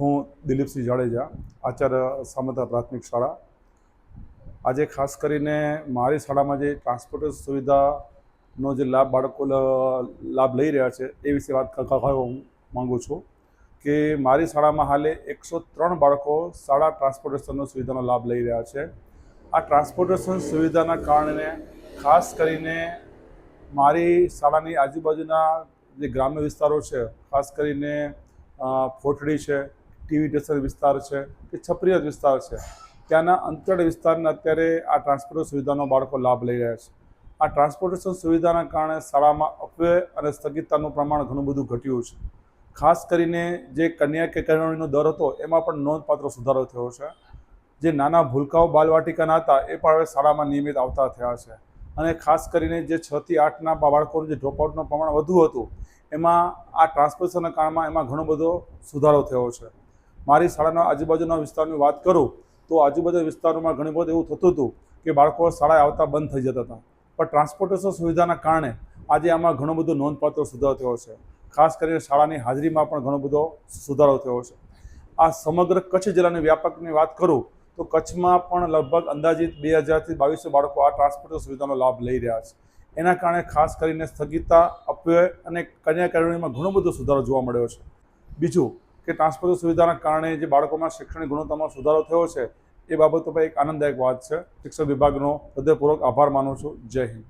હું દિલીપસિંહ જાડેજા, આચાર્ય સામતા પ્રાથમિક શાળા. આજે ખાસ કરીને મારી શાળામાં જે ટ્રાન્સપોર્ટેશન સુવિધાનો જે લાભ બાળકો લાભ લઈ રહ્યા છે એ વિશે વાત કરવા હું માગું છું કે મારી શાળામાં હાલે એકસો ત્રણ બાળકો શાળા ટ્રાન્સપોર્ટેશનનો સુવિધાનો લાભ લઈ રહ્યા છે. આ ટ્રાન્સપોર્ટેશન સુવિધાના કારણે ખાસ કરીને મારી શાળાની આજુબાજુના જે ગ્રામ્ય વિસ્તારો છે, ખાસ કરીને ફોટડી છે ટીવી સ્ટેશન વિસ્તાર છે કે છપરિયા વિસ્તાર છે, ત્યાંના અંતર વિસ્તારના અત્યારે આ ટ્રાન્સપોર્ટ સુવિધાનો બાળકો લાભ લઈ રહ્યા છે. આ ટ્રાન્સપોર્ટેશન સુવિધાના કારણે શાળામાં અપવ્યય અને સ્થગિતતાનું પ્રમાણ ઘણું બધું ઘટ્યું છે. ખાસ કરીને જે કન્યા કે કેળવણીનો દર હતો, એમાં પણ નોંધપાત્ર સુધારો થયો છે. જે નાના ભૂલકાઓ બાલવાટિકાના હતા, એ પણ હવે શાળામાં નિયમિત આવતા થયા છે. અને ખાસ કરીને જે છ થી આઠના બાળકોનું જે ડ્રોપઆઉટનું પ્રમાણ વધુ હતું, એમાં આ ટ્રાન્સપોર્ટેશનના કારણમાં એમાં ઘણો બધો સુધારો થયો છે. મારી શાળાના આજુબાજુના વિસ્તારની વાત કરું તો આજુબાજુ વિસ્તારોમાં ઘણી બધું એવું થતું હતું કે બાળકો શાળાએ આવતા બંધ થઈ જતા હતા. પણ ટ્રાન્સપોર્ટેશન સુવિધાના કારણે આજે આમાં ઘણો બધો નોંધપાત્ર સુધારો થયો છે. ખાસ કરીને શાળાની હાજરીમાં પણ ઘણો બધો સુધારો થયો છે. આ સમગ્ર કચ્છ જિલ્લાની વ્યાપકની વાત કરું તો કચ્છમાં પણ લગભગ અંદાજિત બે હજારથી બાવીસો બાળકો આ ટ્રાન્સપોર્ટેશન સુવિધાનો લાભ લઈ રહ્યા છે. એના કારણે ખાસ કરીને સ્થગિતતા, અપવ્યય અને કન્યા ઘણો બધો સુધારો જોવા મળ્યો છે. બીજું કે ટ્રાન્સપોર્ટ સુવિધાના કારણે જે બાળકોમાં શૈક્ષણિક ગુણવત્તામાં સુધારો થયો છે, એ બાબતો પર એક આનંદદાયક વાત છે. શિક્ષણ વિભાગનો હૃદયપૂર્વક આભાર માનું છું. જય હિન્દ.